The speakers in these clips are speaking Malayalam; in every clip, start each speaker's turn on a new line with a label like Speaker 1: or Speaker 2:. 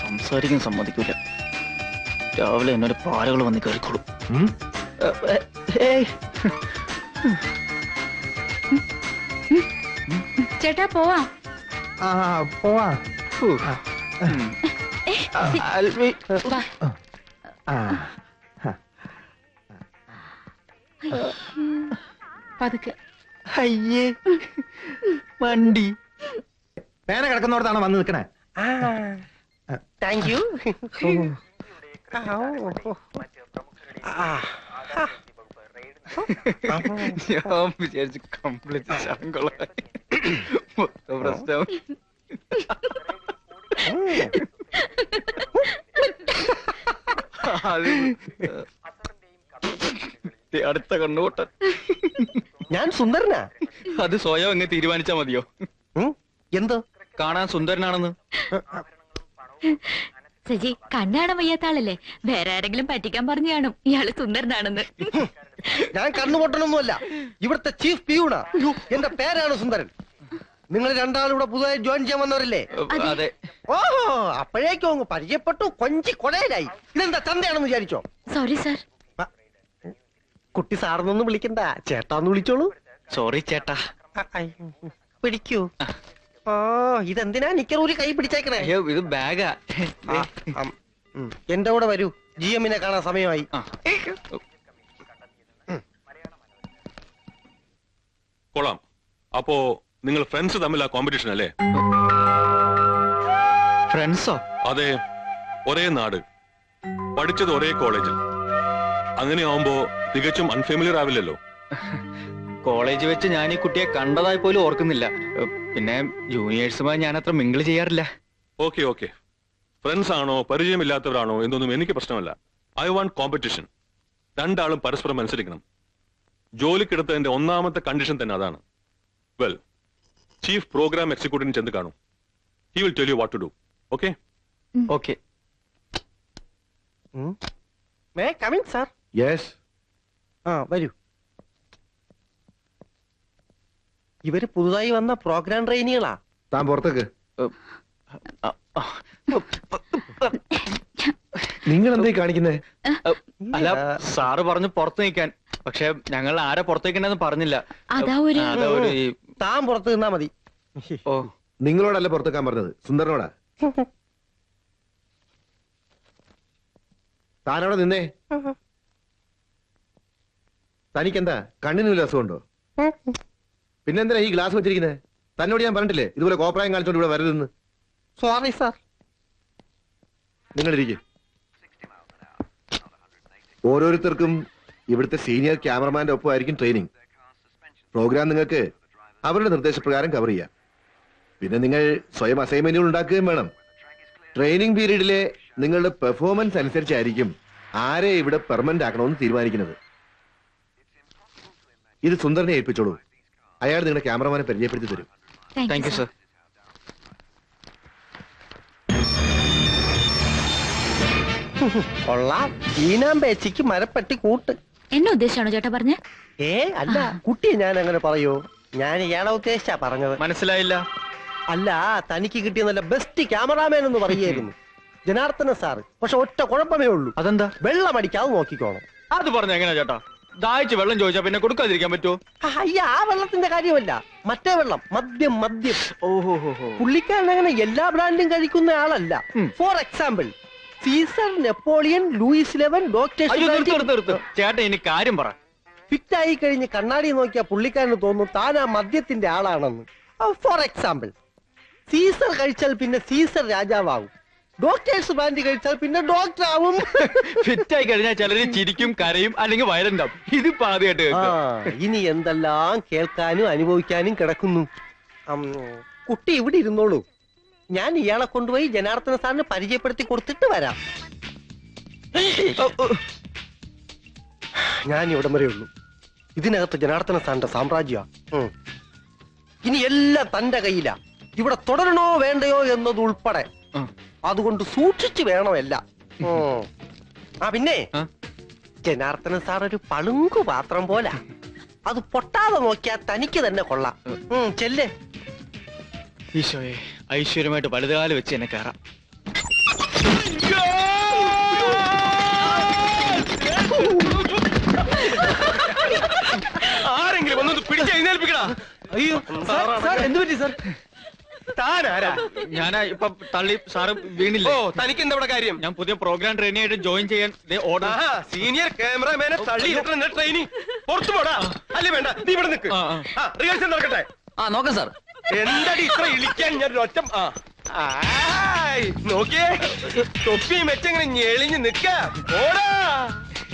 Speaker 1: സംസാരിക്കാൻ സമ്മതിക്കൂല. രാവിലെ എന്നോട് പാരകൾ വന്ന് കയറിക്കോളും
Speaker 2: ചേട്ടാ പോവാ.
Speaker 3: ആ പോവാ.
Speaker 1: അൽവി.
Speaker 2: പതുക്കെ.
Speaker 1: അയ്യേ. വണ്ടി.
Speaker 3: പേന കിടക്കുന്നോടത്താണ് വന്ന് നിൽക്കണേ?
Speaker 4: താങ്ക് യു
Speaker 1: ഞാൻ വിചാരിച്ചു കംപ്ലീറ്റ് ശങ്കുളമായി. മൊത്തം പ്രശ്നം. അടുത്ത കണ്ണുകൂട്ടൻ.
Speaker 4: ഞാൻ സുന്ദരനാ?
Speaker 1: അത് സ്വയം അങ്ങ് തീരുമാനിച്ചാ മതിയോ?
Speaker 4: എന്തോ?
Speaker 1: കാണാൻ സുന്ദരനാണെന്ന്.
Speaker 2: സജി കണ്ണാണാൻ വയ്യാത്ത ആളല്ലേ? വേറെ ആരെങ്കിലും പറ്റിക്കാൻ പറഞ്ഞു കാണും. ഇയാൾ സുന്ദരനാണെന്ന്.
Speaker 4: ഞാൻ കണ്ണുപൊട്ടണൊന്നുമല്ല ഇവിടുത്തെ ചീഫ് പിയൂണാ എന്റെ പേരാണ് സുന്ദരൻ. നിങ്ങൾ രണ്ടാളും ഇവിടെ പുതുതായി ജോയിൻ ചെയ്യാൻ വന്നവരല്ലേ?
Speaker 1: അതെ.
Speaker 4: ഓഹോ അപ്പോഴേക്കും അങ്ങ് പരിചയപ്പെട്ടു കൊഞ്ചി കൊടയിലായി ഇതെന്താ ചന്തയാണെന്ന് വിചാരിച്ചോ?
Speaker 2: സോറി സാർ
Speaker 4: കുട്ടി സാറിനൊന്നും വിളിക്കണ്ട. ചേട്ടാന്ന് വിളിച്ചോളൂ.
Speaker 1: സോറി ചേട്ടാ.
Speaker 4: അ- ഐ, പിടിക്കൂ. ഓ ഇതെന്തിനാ നിക്കറൂരി കൈ പിടിച്ചേക്കണേ?
Speaker 1: അയ്യോ ഇത് ബാഗാ.
Speaker 4: ആ, അം, ഉം. എന്റെ കൂടെ വരൂ. ജി എമ്മിനെ കാണാൻ സമയമായി.
Speaker 5: കൊള്ളാം. അപ്പോ നിങ്ങൾ ഫ്രണ്ട്സ് തമ്മിൽ ആ കോമ്പറ്റീഷൻ അല്ലേ
Speaker 1: ഫ്രണ്ട്സോ
Speaker 5: അതെ ഒരേ നാട്. പഠിച്ചത് ഒരേ കോളേജിൽ അങ്ങനെ ആവുമ്പോ തികച്ചും അൺഫെമിലിയർ ആവില്ലല്ലോ.
Speaker 1: കോളേജ് വെച്ച് ഞാൻ ഈ കുട്ടിയെ കണ്ടതായി പോലും ഓർക്കുന്നില്ല. പിന്നെ ജൂനിയേഴ്സുമായി ഞാൻ അത്ര മിങ്കിൾ ചെയ്യാറില്ല.
Speaker 5: ഓക്കെ ഓക്കെ ഫ്രണ്ട്സ് ആണോ പരിചയമില്ലാത്തവരാണോ എന്നൊന്നും എനിക്ക് പ്രശ്നമല്ല. ഐ വാണ്ട് കോമ്പറ്റീഷൻ രണ്ടാളും പരസ്പരം മത്സരിക്കണം. ജോലിക്കെടുത്തതിന്റെ ഒന്നാമത്തെ കണ്ടീഷൻ തന്നെ അതാണ്. വെൽ ചീഫ് പ്രോഗ്രാം എക്സിക്യൂട്ടീവിന് ചെന്ന് കാണും. He will tell you what to do okay
Speaker 1: okay
Speaker 4: may come in sir
Speaker 3: yes
Speaker 4: ആ വരൂ. ഇവർ പുതുതായി വന്ന പ്രോഗ്രാം ട്രെയിനികളാ
Speaker 3: താൻ പുറത്തേക്ക്. നിങ്ങൾ എന്തേ കാണിക്കുന്നേ?
Speaker 1: അല്ല സാറ് പറഞ്ഞു പുറത്ത് നിൽക്കാൻ. പക്ഷെ ഞങ്ങൾ ആരെ പുറത്തേക്കണെന്ന് പറഞ്ഞില്ല.
Speaker 2: അതാ ഒരു
Speaker 1: അതാ ഒരു ഈ-
Speaker 4: താൻ പുറത്ത് നിന്നാ മതി.
Speaker 1: ഓ.
Speaker 3: നിങ്ങളോടല്ല പുറത്തേക്കാൻ പറഞ്ഞത്. സുന്ദരനോടാ. താനവിടെ നിന്നേ? തനിക്കെന്താ? കണ്ണിന് വല്ല അസുഖമുണ്ടോ? പിന്നെന്തിനാ ഈ ഗ്ലാസ് വെച്ചിരിക്കുന്നത് തന്നോട് ഞാൻ പറഞ്ഞിട്ടില്ലേ ഇതുപോലെ കോപ്രായം കാണിച്ചോണ്ട് ഇവിടെ വരരുതെന്ന്?
Speaker 4: സോറി സാർ
Speaker 3: നിങ്ങളിരിക്കും. ഓരോരുത്തർക്കും ഇവിടുത്തെ സീനിയർ ക്യാമറമാന്റെ ഒപ്പമായിരിക്കും ട്രെയിനിങ് പ്രോഗ്രാം നിങ്ങൾക്ക് അവരുടെ നിർദ്ദേശപ്രകാരം കവർ ചെയ്യാം. പിന്നെ നിങ്ങൾ സ്വയം അസൈൻമെന്റുകൾ ഉണ്ടാക്കുകയും വേണം. ട്രെയിനിങ് പീരീഡിലെ നിങ്ങളുടെ പെർഫോമൻസ് അനുസരിച്ചായിരിക്കും ആരെ ഇവിടെ പെർമനന്റ് ആക്കണമെന്ന് തീരുമാനിക്കുന്നത്. ഇത് സുന്ദരനെ ഏൽപ്പിച്ചോളൂ. അയാൾ നിങ്ങളുടെ ക്യാമറമാനെ പരിചയപ്പെടുത്തി തരും.
Speaker 1: താങ്ക് യു സർ
Speaker 4: കൊള്ളാം. മരപ്പെട്ടി കൂട്ട്.
Speaker 2: എന്നെ ഉദ്ദേശമാണോ ചേട്ടാ പറഞ്ഞേ?
Speaker 4: ഏ അല്ല കുട്ടിയെ ഞാൻ അങ്ങനെ പറയൂ? ഞാൻ ഇയാളെ ഉദ്ദേശിച്ചാ പറഞ്ഞത്.
Speaker 1: മനസ്സിലായില്ല.
Speaker 4: അല്ല തനിക്ക് കിട്ടിയ നല്ല ബെസ്റ്റ് ക്യാമറാമാൻ എന്ന് പറയുകയായിരുന്നു. ജനാർദ്ദന സാറ്. പക്ഷെ ഒറ്റ കുഴപ്പമേ ഉള്ളൂ.
Speaker 1: അതെന്താ?
Speaker 4: വെള്ളം അടിക്കാതെ നോക്കിക്കോണം.
Speaker 1: അത് പറഞ്ഞു എങ്ങനെയാ ചേട്ടാ? ദാഹിച്ച് വെള്ളം ചോദിച്ചാ പിന്നെ കൊടുക്കാതിരിക്കാൻ പറ്റുമോ?
Speaker 4: അയ്യ ആ വെള്ളത്തിന്റെ കാര്യമല്ല. മറ്റേ വെള്ളം മദ്യം മദ്യം.
Speaker 1: ഓഹോ
Speaker 4: പുള്ളിക്കാരൻ അങ്ങനെ എല്ലാ ബ്രാൻഡും കഴിക്കുന്ന ആളല്ല. For example Caesar Napoleon Louis eleven doctor
Speaker 1: നിർത്ത് ഇനി കാര്യം പറ.
Speaker 4: ഫിറ്റ് ആയി കഴിഞ്ഞ് കണ്ണാടി നോക്കിയാൽ പുള്ളിക്കാരന് തോന്നും താൻ ആ മദ്യത്തിന്റെ ആളാണെന്ന്. ഫോർ എക്സാമ്പിൾ സീസർ കഴിച്ചാൽ പിന്നെ സീസർ രാജാവാകും. ഡോക്ടേഴ്സ് ബാൻഡി കഴിച്ചാൽ പിന്നെ ഡോക്ടർ ആവും.
Speaker 1: ഫിറ്റ് ആയി കഴിഞ്ഞാൽ ചിലര് ചിരിക്കും കരയും അല്ലെങ്കിൽ വയലുണ്ടാവും ഇത് പാതിയായിട്ട്
Speaker 4: ഇനി എന്തെല്ലാം കേൾക്കാനും അനുഭവിക്കാനും കിടക്കുന്നു. കുട്ടി ഇവിടെ ഇരുന്നോളൂ. ഞാൻ ഇയാളെ കൊണ്ടുപോയി ജനാർദ്ദന സാറിന് പരിചയപ്പെടുത്തി കൊടുത്തിട്ട് വരാം. ഞാൻ ഇവിടം വരെയുള്ളൂ ഇതിനകത്ത് ജനാർദ്ദന സാറിന്റെ സാമ്രാജ്യ. ഇനി എല്ലാം തന്റെ കയ്യിലാ. ഇവിടെ തുടരണോ വേണ്ടയോ എന്നത് ഉൾപ്പെടെ. അതുകൊണ്ട് സൂക്ഷിച്ചു വേണമല്ല. ആ പിന്നെ ജനാർദ്ദന സാർ ഒരു പളുങ്കു പാത്രം പോല. അത് പൊട്ടാതെ നോക്കിയാ തനിക്ക് തന്നെ കൊള്ളാം. ഉം, ചെല്ലേ.
Speaker 1: ഈശോയെ ഐശ്വര്യമായിട്ട് വലുതുകാലം വെച്ച് എന്നെ കയറാം
Speaker 6: ആരെങ്കിലും ഒന്ന്
Speaker 1: അയ്യോ
Speaker 6: സാർ എന്ത് പറ്റി സാർ? താനാരാ?
Speaker 1: ഞാൻ ഇപ്പൊ തള്ളി സാറ് വീണില്ല?
Speaker 6: ഓ തനിക്ക് എന്താ ഇവിടെ കാര്യം?
Speaker 1: ഞാൻ പുതിയ പ്രോഗ്രാം ട്രെയിനി ആയിട്ട് ജോയിൻ ചെയ്യാൻ ഓർഡർ
Speaker 6: സീനിയർ ക്യാമറമാനെ തള്ളി ട്രെയിനി പുറത്തു പോടാ. അല്ലേ വേണ്ട നീ ഇവിടെ നിൽക്ക്
Speaker 1: ആ, ആ.
Speaker 6: റിഹേഴ്സൽ നടക്കട്ടെ.
Speaker 1: ആ നോക്കാം സാർ.
Speaker 6: എന്താടി ഇത്ര ഇളിക്കാൻ? ഞാൻ ഒറ്റ നോക്കിയേ. തൊപ്പിയും വെച്ചെങ്ങനെ ഞെളിഞ്ഞ് നിക്ക ഓടാ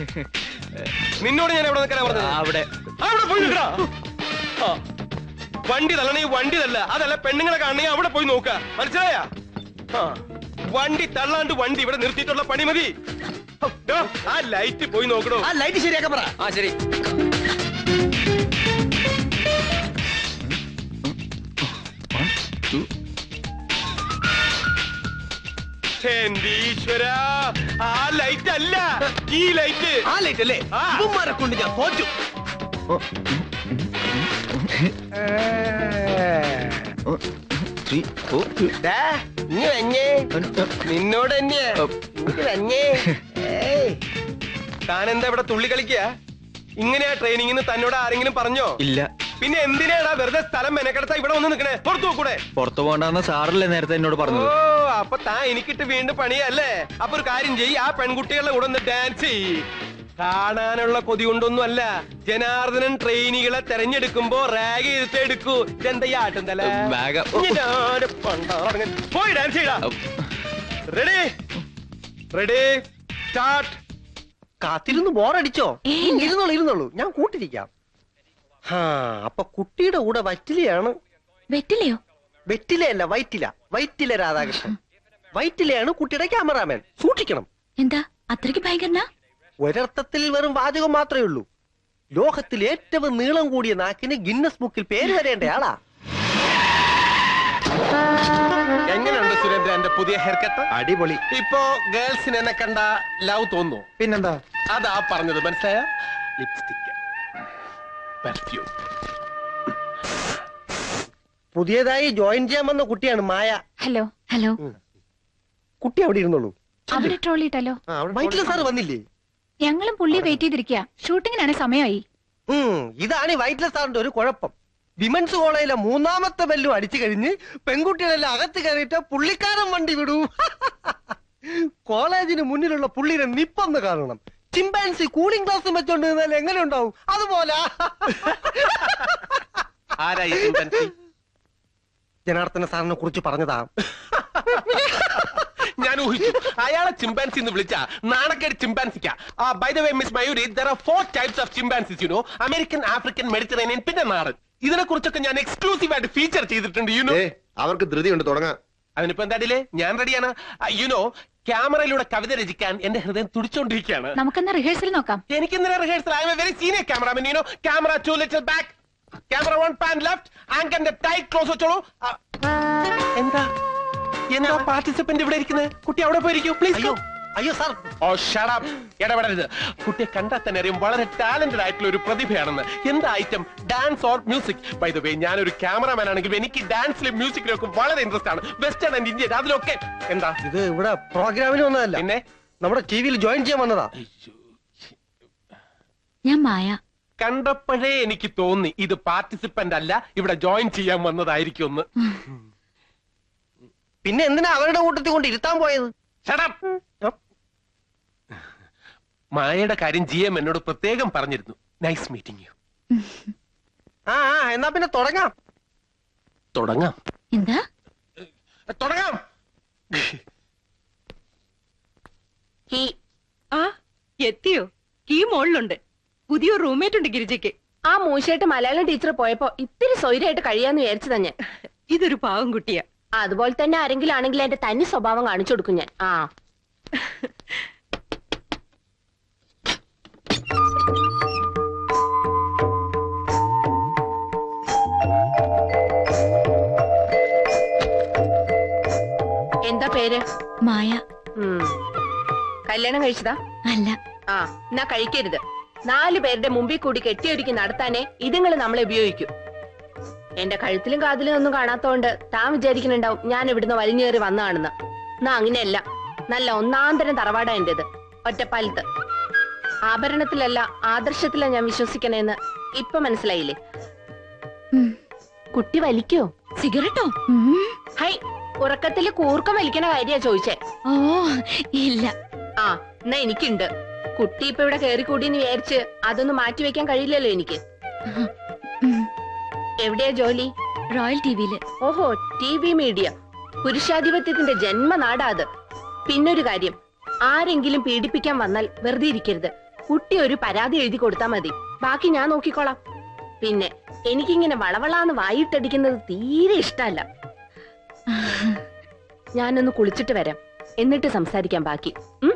Speaker 6: നിന്നോട് ഞാൻ എവിടെ നിൽക്കാൻ പറഞ്ഞത്?
Speaker 1: അവിടെ.
Speaker 6: അവിടെ പോയി. വണ്ടി തള്ളണേ വണ്ടി തല്ല അതല്ല പെണ്ണുങ്ങളെ കാണണേ അവിടെ പോയി നോക്ക മനസ്സിലായ? വണ്ടി തള്ളാണ്ട് വണ്ടി ഇവിടെ നിർത്തിയിട്ടുള്ള പണി മതി. ദോ, ആ ലൈറ്റ് പോയി നോക്കണോ
Speaker 4: ആ ലൈറ്റ് ശരിയാക്കാൻ പറ.
Speaker 1: ആ ശരി.
Speaker 6: ഈശ്വര ആ ലൈറ്റ് അല്ല ഈ ലൈറ്റ്.
Speaker 4: ആ ലൈറ്റ് അല്ലേ ഇവന്മാരെ കൊണ്ട് ഞാൻ തോറ്റു. വന്നേ. നിന്നോട് തന്നെയാ ഇങ്ങ് വന്നേ. ഏയ്.
Speaker 6: താൻ എന്താ ഇവിടെ തുള്ളി കളിക്കുക ഇങ്ങനെയാ ട്രെയിനിങ് തന്നോട് ആരെങ്കിലും പറഞ്ഞോ?
Speaker 1: ഇല്ല.
Speaker 6: പിന്നെ എന്തിനാടാ വെറുതെ സ്ഥലം മെനക്കെടുത്താ ഇവിടെ വന്ന് നിക്കണേ? പുറത്തു നോക്കൂടെ?
Speaker 1: പുറത്തു പോകണ്ടെന്ന് സാറല്ലേ നേരത്തെ എന്നോട്
Speaker 6: ഓ
Speaker 1: പറഞ്ഞത്
Speaker 6: അപ്പൊ താൻ എനിക്കിട്ട് വീണ്ടും പണിയല്ലേ? അപ്പൊ ഒരു കാര്യം ചെയ്യ്. ആ പെൺകുട്ടികളുടെ കൂടെ ഒന്ന് ഡാൻസ് ചെയ്യ്. കാണാനുള്ള കൊതി കൊണ്ടൊന്നും അല്ല ജനാർദ്ദനൻ ട്രെയിനികളെ തെരഞ്ഞെടുക്കുമ്പോ റാഗ് ചെയ്തിട്ട് എടുക്കൂ. എന്താ ഈ ആട്ടും തല?
Speaker 1: ബാഗ്
Speaker 6: ഞാൻ പണ്ടാറങ്ങൻ. പോയി ഡാൻസ് ചെയ്യടാ. റെഡി റെഡി സ്റ്റാർട്ട്
Speaker 4: കാത്തിരുന്ന് ബോറടിച്ചോ ഇരുന്നോളൂ ഇരുന്നോളൂ. ഞാൻ കൂട്ടിരിക്കാം. ഹാ അപ്പൊ കുട്ടിയുടെ കൂടെ വറ്റിലയാണ്.
Speaker 2: വെറ്റിലയോ?
Speaker 4: വെറ്റിലയല്ല വൈറ്റില. വൈറ്റില രാധാകൃഷ്ണൻ. വൈറ്റിലയാണ് കുട്ടിയുടെ ക്യാമറാമാൻ സൂക്ഷിക്കണം.
Speaker 2: എന്താ? അത്രയ്ക്ക് ഭയങ്കരനാ?
Speaker 4: ഒരർത്ഥത്തിൽ വെറും വാചകം മാത്രമേ ഉള്ളൂ. ലോകത്തിൽ ഏറ്റവും നീളം കൂടിയ നാക്കിന് ഗിന്നസ് ബുക്കിൽ പേര് വരേണ്ടയാളാ ആളാ. എങ്ങനെയുണ്ട് സുരേന്ദ്ര എന്റെ പുതിയ ഹെയർ കട്ട്
Speaker 3: അടിപൊളി.
Speaker 4: ഇപ്പോ ഗേൾസിന് എന്നെ കണ്ട ലവ് തോന്നുന്നു.
Speaker 3: പിന്നെന്താ?
Speaker 4: അതാ പറഞ്ഞത് മനസ്സിലായ? ലിപ്സ്റ്റിക്. പെർഫ്യൂം പുതിയതായി ജോയിൻ ചെയ്യാൻ വന്ന കുട്ടിയാണ് മായ.
Speaker 7: Hello
Speaker 2: hello.
Speaker 4: കുട്ടി അവിടെ ഇരുന്നുള്ളൂ
Speaker 7: അവിടെ
Speaker 3: ട്രോളിട്ടല്ലോ
Speaker 4: വൈറ്റില സാർ വന്നില്ലേ?
Speaker 7: ഞങ്ങളും പുള്ളി വെയിറ്റ് ചെയ്തിരിക്കുക ഷൂട്ടിങ്ങിനാണ് സമയമായി
Speaker 4: ഇതാണ് ഈ വൈറ്റില സാറിന്റെ ഒരു കുഴപ്പം. വിമൻസ് കോളേജിലെ മൂന്നാമത്തെ ബെല്ലും അടിച്ചു കഴിഞ്ഞ് പെൺകുട്ടികളെല്ലാം അകത്ത് കയറിയിട്ട് പുള്ളിക്കാരൻ വണ്ടി വിടൂ. കോളേജിന് മുന്നിലുള്ള പുള്ളിനെ നിപ്പൊന്ന് കാണണം. ചിമ്പാൻസി കൂളിംഗ് ഗ്ലാസ് വെച്ചോണ്ട് നിന്നാൽ എങ്ങനെ ഉണ്ടാവും? അതുപോലെ. ജനാർദ്ദന സാറിനെ കുറിച്ച് പറഞ്ഞതാ.
Speaker 6: ഞാൻ ഊഹിച്ചു അയാളെ ചിമ്പാൻസി എന്ന് വിളിച്ച നാണക്കേട് ചിമ്പാൻസിക്ക by the way miss Mayuri there are four types of chimpanzees you know American African Mediterranean പിന്നെ നാടൻ. ഇതിനെ കുറിച്ചൊക്കെ ഞാൻ എക്സ്ക്ലൂസീവ് ആയിട്ട് ഫീച്ചർ ചെയ്തിട്ടുണ്ട് യു നോ
Speaker 3: അവർക്ക് ധൃതിയുണ്ട് തുടങ്ങാം.
Speaker 6: അതിനിപ്പോ എന്താടില്ലേ ഞാൻ റെഡിയാണ് യു നോ ക്യാമറയിലൂടെ കവിത രചിക്കാൻ എന്റെ ഹൃദയം തുടിച്ചോണ്ടിരിക്കുകയാണ്.
Speaker 7: നമുക്കെന്നാ റിഹേഴ്സൽ നോക്കാം.
Speaker 6: എനിക്ക് ഇന്നലെ rehearsal I am a very senior cameraman you know camera two little back camera one pan left ആങ്കറിന്റെ tight close വെച്ചോളൂ എന്താ? എന്താ പാർട്ടിസിപ്പന്റ് ഇവിടെ ഇരിക്കുന്നത് കുട്ടി അവിടെ പോയിരിക്കും പ്ലീസ്
Speaker 4: അയ്യോ സാർ
Speaker 6: ഓ ഷടം ഇടപെടരുത്. കുട്ടിയെ കണ്ടാൽ തന്നെ അറിയും വളരെ ടാലന്റഡ് ആയിട്ടുള്ള ഒരു പ്രതിഭയാണെന്ന്. എന്താ item dance or music by the way ഞാൻ ഒരു ക്യാമറമാൻ ആണെങ്കിൽ എനിക്ക് ഡാൻസിലും മ്യൂസിക്കിലും ഒക്കെ വളരെ ഇൻട്രസ്റ്റ് ആണ്. വെസ്റ്റേൺ ആൻഡ് ഇന്ത്യൻ അതിലൊക്കെ. എന്താ?
Speaker 4: ഇത് ഇവിടെ പ്രോഗ്രാമിന് വന്നതല്ല.
Speaker 6: പിന്നെ?
Speaker 4: നമ്മുടെ ടി വിയിൽ ജോയിൻ ചെയ്യാൻ വന്നതാ.
Speaker 2: ഞാൻ മായ.
Speaker 6: കണ്ടപ്പോഴേ എനിക്ക് തോന്നി ഇത് പാർട്ടിസിപ്പന്റ് അല്ല ഇവിടെ ജോയിൻ ചെയ്യാൻ വന്നതായിരിക്കും ഒന്ന്
Speaker 4: പിന്നെ എന്തിനാ അവരുടെ കൂട്ടത്തിൽ കൊണ്ട് ഇരുത്താൻ പോയത്?
Speaker 6: Shut മായയുടെ കാര്യം ജി എം എന്നോട് പ്രത്യേകം പറഞ്ഞിരുന്നു. നൈസ് മീറ്റിംഗ് യു
Speaker 4: ആ ആ, എന്നാ പിന്നെ തുടങ്ങാം.
Speaker 6: തുടങ്ങാം.
Speaker 2: എന്താ?
Speaker 6: തുടങ്ങാം.
Speaker 8: കീ ആ എത്തിയോ? കീ മോളിലുണ്ട്. പുതിയ റൂംമേറ്റ് ഉണ്ട് ഗിരിജയ്ക്ക്.
Speaker 9: ആ മൂശയായിട്ട് മലയാളം ടീച്ചർ പോയപ്പോ ഇത്തിരി സ്വൈര്യമായിട്ട് കഴിയാന്ന് വിചാരിച്ചതാ തന്നെ
Speaker 8: ഇതൊരു പാവം കുട്ടിയാ.
Speaker 9: അതുപോലെ തന്നെ ആരെങ്കിലും ആണെങ്കിൽ എന്റെ തനി സ്വഭാവം കാണിച്ചു കൊടുക്കും ഞാൻ. ആ. എന്താ പേര്?
Speaker 2: മായ.
Speaker 9: ഉം. കല്യാണം കഴിച്ചതാ?
Speaker 2: അല്ല.
Speaker 9: ആ എന്നാ കഴിക്കരുത്. നാലു പേരുടെ മുമ്പിൽ കൂടി കെട്ടിയൊരുക്കി നടത്താനേ ഇതുങ്ങൾ നമ്മളെ ഉപയോഗിക്കൂ. എന്റെ കഴുത്തിലും കാതിലും ഒന്നും കാണാത്തോണ്ട് താൻ വിചാരിക്കുന്നുണ്ടാവും ഞാൻ ഇവിടുന്ന് വലിഞ്ഞേറി വന്നതാണെന്ന്. എന്നാ അങ്ങനെയല്ല. നല്ല ഒന്നാന്തരം തറവാടാ എന്റേത്. ഒറ്റപ്പാലത്ത്. ആഭരണത്തിലല്ല ആദർശത്തിലാ ഞാൻ വിശ്വസിക്കണേന്ന് ഇപ്പൊ മനസ്സിലായില്ലേ? കുട്ടി വലിക്കോ?
Speaker 2: സിഗരറ്റോ?
Speaker 9: ഹൈ ഉറക്കത്തിൽ കൂർക്കം വലിക്കണ കാര്യാ ചോദിച്ചേ.
Speaker 2: ഓ ഇല്ല.
Speaker 9: ആ എന്നാ എനിക്കുണ്ട്. കുട്ടി ഇപ്പൊ ഇവിടെ കയറി കൂടിന്ന് വിചാരിച്ച് അതൊന്നും മാറ്റി വെക്കാൻ കഴിയില്ലല്ലോ എനിക്ക്. എവിടെയാ ജോലി?
Speaker 2: റോയൽ ടിവിയിൽ.
Speaker 9: ഓഹോ ടി വി മീഡിയ. പുരുഷാധിപത്യത്തിന്റെ ജന്മനാടാ അത് പിന്നൊരു കാര്യം ആരെങ്കിലും പീഡിപ്പിക്കാൻ വന്നാൽ വെറുതെ ഇരിക്കരുത്. കുട്ടി ഒരു പരാതി എഴുതി കൊടുത്താൽ മതി. ബാക്കി ഞാൻ നോക്കിക്കോളാം. പിന്നെ എനിക്കിങ്ങനെ വളവളാന്ന് വായിട്ടടിക്കുന്നത് തീരെ ഇഷ്ടമല്ല ഞാനൊന്ന് കുളിച്ചിട്ട് വരാം. എന്നിട്ട് സംസാരിക്കാം ബാക്കി. ഉം?